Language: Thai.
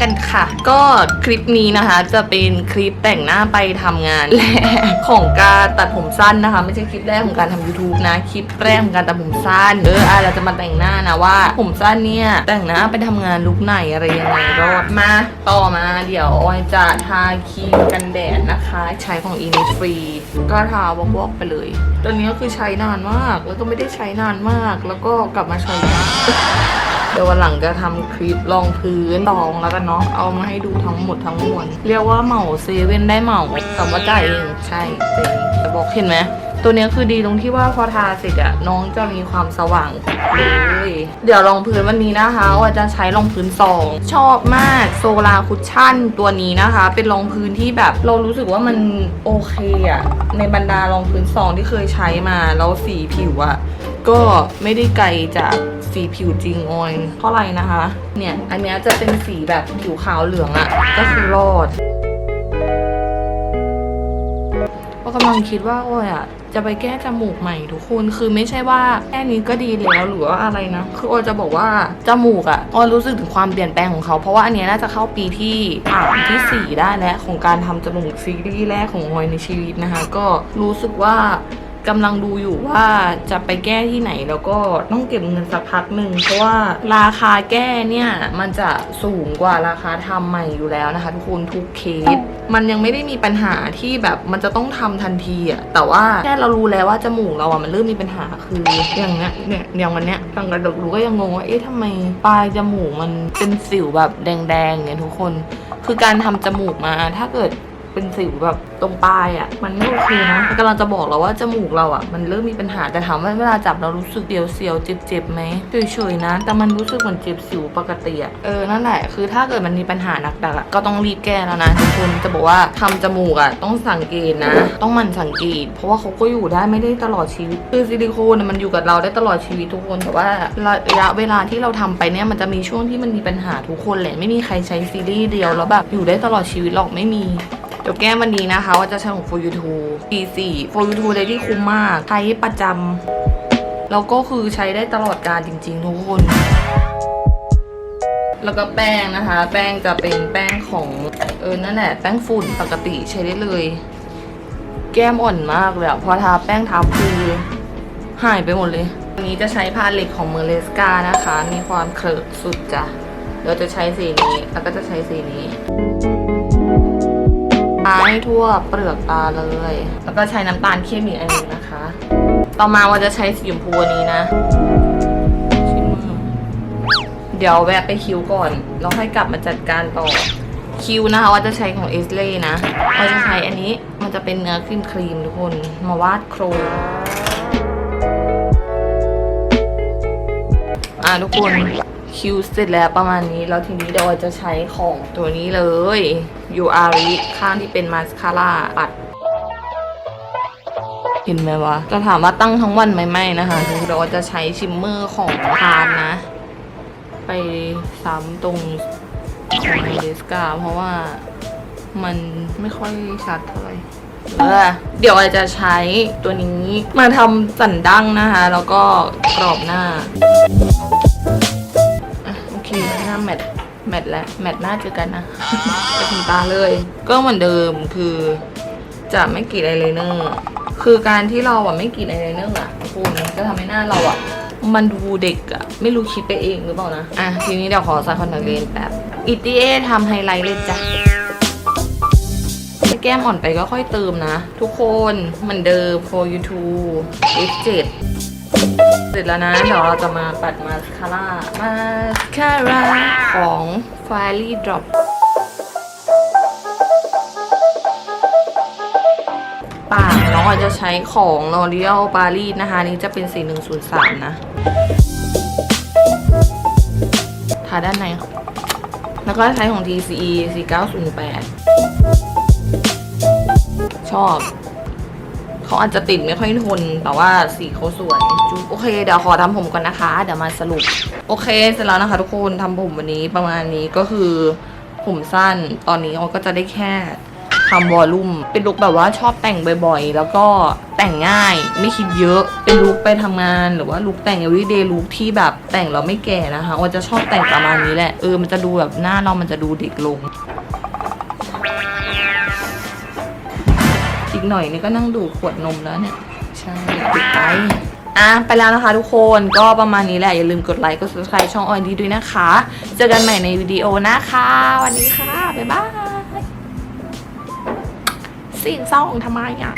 กันค่ะ ก็คลิปนี้นะคะ จะเป็นคลิปแต่งหน้าไปทำงานแรกของการตัดผมสั้นนะคะ ไม่ใช่คลิปแรกของการทำ YouTube นะ คลิปแรกของการตัดผมสั้นเอออะเราจะมาแต่งหน้านะว่า ผมสั้นเนี่ยแต่งหน้าไปทำงานลุกไหนอะไรยังไงรอดมาต่อมาเดี๋ยวออยจะทาครีมกันแดดนะคะ ใช้ของ Innisfree ก็ทาวอกๆไปเลยตัวนี้ก็คือใช้นานมากแล้วก็ไม่ได้ใช้นานมาก แล้วก็กลับมาใช้ยาก เดี๋ยววันหลังจะทำคลิปลองพื้นลองแล้วกันเนาะเอามาให้ดูทั้งหมดทั้งมวลเรียกว่าเหมาเซเว่นได้เหมาแต่ว่าจ่ายเองใช่เจ๊จะบอกเห็นไหมตัวนี้คือดีตรงที่ว่าพอทาเสร็จอะน้องจะมีความสว่างเลยเดี๋ยวรองพื้นวันนี้นะคะว่าจะใช้รองพื้นสองชอบมากโซลาคุชชั่นตัวนี้นะคะ เป็นรองพื้นที่แบบเรารู้สึกว่ามันโอเคอะในบรรดารองพื้นสองที่เคยใช้มาแล้วสีผิวอะ ก็ไม่ได้ไกลจากสีผิวจริงออยเท่าไหร่นะคะ เนี่ย อันนี้จะเป็นสีแบบผิวขาวเหลืองอะก็คือรอด ก็กำลังคิดว่าโอ้ยอะจะไปแก้จมูกใหม่ทุกคน คือไม่ใช่ว่าแค่นี้ก็ดีแล้วหรือว่าอะไรนะ คือโอยจะบอกว่าจมูกอะโอยรู้สึกถึงความเปลี่ยนแปลงของเขา เพราะว่าอันนี้น่าจะเข้าปีที่สามที่สี่ได้แล้วของการทำจมูกซีรีส์แรกของโอยในชีวิตนะคะ ก็รู้สึกว่า กำลังดูอยู่ว่าจะไปแก้ที่ไหนแล้วก็ต้องเก็บเงินสักพักหนึ่งเพราะว่าราคาแก้เนี่ยมันจะสูงกว่าราคาทำใหม่อยู่แล้วนะคะทุกคนทุกเคส มันยังไม่ได้มีปัญหาที่แบบมันจะต้องทำทันทีอะแต่ว่าแค่เรารู้แล้วว่าจมูกเราอะมันเริ่มมีปัญหาคืออย่างเนี้ยเนี่ยอย่างวันเนี้ยทางกระดกรู้ก็ยังงงว่าเอ๊ะทำไมปลายจมูกมันเป็นสิวแบบแดงๆเนี่ยทุกคน คือการทำจมูกมาถ้าเกิด เป็นสิวแบบตรงปลายอะ่ะ มันไม่โอเคนะกำลังจะบอกเราว่าจมูกเราอะ่ะ มันเริ่มมีปัญหาแต่ถามว่าเวลาจับเรารู้สึกเดียวเสียวเจ็บๆไหมเฉยๆนะ แต่มันรู้สึกเหมือนเจ็บสิวปกติอะ่ะเออนั่นแหละคือถ้าเกิดมันมีปัญหาหนักๆอะก็ต้องรีบแก้แล้วนะทุกคนจะบอกว่าทำจมูกอะ่ะต้องสังเกตนะ ต้องมันสังเกต เพราะว่าเขาก็อยู่ได้ไม่ได้ตลอดชีวิตคือซิลิโคนมันอยู่กับเราได้ตลอดชีวิตทุกคนแต่ว่าระยะเวลาที่เราทำไปเนี่ยมันจะมีช่วงที่มันมีปัญหาทุกคนแหละไม่มีใครใช้ซีรีส์เดียวแล้วแบบอยู่ได้ตลอดชีวิตหรอกไม่มี เดี๋ยวแก้มวันนี้นะคะว่าจะใช้ของ for you t o P4 for you t o เลยที่คุ้มมาก ใช้ประจำแล้วก็คือใช้ได้ตลอดการจริงๆ ทุกคน แล้วก็แป้งนะคะ แป้งจะเป็นแป้งของเออนั่นแหละแป้งฝุ่นปกติใช้ได้เลย แก้มอ่อนมากเลยอะพอทาแป้งทาคือหายไปหมดเลยวันนี้จะใช้พาเลตของเมเลสกานะคะ มีความเคลิร์สุดจ้ะเดี๋ยวจะใช้สีนี้ แล้วก็จะใช้สีนี้าให้ทั่วเปลือกตาเลย แล้วก็ใช้น้ำตาลเข้มอีกอันหนึงนะคะ ต่อมาว่าจะใช้สีชมพูนี้นะ เดี๋ยวแวะไปคิวก่อนแล้วค่อยกลับมาจัดการต่อคิวนะคะว่าจะใช้ของเอสเล่นะว่าจะใช้อันนี้มันจะเป็นเนื้อครีมครีมทุกคน มาวาดโครงอะทุกคน คิวเสร็จแล้วประมาณนี้ แล้วทีนี้เดี๋ยวจะใช้ของตัวนี้เลย ยูอาริข้างที่เป็นมาสคาร่าปัด เห็นไหมวะจะถามว่าตั้งทั้งวันไหมไม่นะคะคือเราจะใช้ชิมเมอร์ของทานนะ ไปซ้ำตรงของเดสกาเพราะว่ามันไม่ค่อยชัดเท่าไหร่เดี๋ยวเราจะใช้ตัวนี้มาทำสันดั้งนะคะ แล้วก็กรอบหน้า แมทแมทแล้วแมทหน้าเจอกันนะไปถึงตาเลย ก็เหมือนเดิมคือจะไม่กรีดอายไลเนอร์คือการที่เราอะไม่กรีดอายไลเนอร์อะคุณก็ทำให้หน้าเราอะ มันดูเด็กอะ ไม่รู้คิดไปเองหรือเปล่านะ อะ ทีนี้เดี๋ยวขอใส่คอนแทคเลนส์แป๊บอิตเอทำไฮไลท์เลยจ้ะถ้าแก้มอ่อนไปก็ค่อยเติมนะ ทุกคนเหมือนเดิม for you to F7 เส ร็จแล้วนะ เดี๋ยวเราจะมาปัดมาสคาร่า มาสคาร่าของ Fairy Drop ปากน้องอาจจะใช้ของ L'Oreal Paris นะคะ นี่จะเป็น4103 นะ ทาด้านใน แล้วก็ใช้ของ TCE 4908 ชอบ เขาอาจจะติดไม่ค่อยทน แต่ว่าสีเขาสวยจุ๊บโอเค เดี๋ยวขอทำผมก่อนนะคะ เดี๋ยวมาสรุป โอเค เสร็จแล้วนะคะ ทุกคนทำผมวันนี้ประมาณนี้ก็คือ ผมสั้น ตอนนี้ออยก็จะได้แค่ทำวอลลุ่ม เป็นลุคแบบว่าชอบแต่งบ่อยๆ แล้วก็แต่งง่าย ไม่คิดเยอะ เป็นลุคไปทำงาน หรือว่าลุคแต่ง everyday ลุคที่แบบแต่งเราไม่แก่นะคะออยจะชอบแต่งประมาณนี้แหละ เออ มันจะดูแบบหน้าเรามันจะดูเด็กลง อีกหน่อยนี่ก็นั่งดูขวดนมแล้วเนี่ย ใช่ปิดไปอะไปแล้วนะคะทุกคนก็ประมาณนี้แหละ อย่าลืมกดไลค์กด subscribe ช่องออยดีด้วยนะคะ เจอกันใหม่ในวิดีโอนะคะวันนี้ค่ะ บ๊ายบายสิ่งเศร้าของทำไมอะ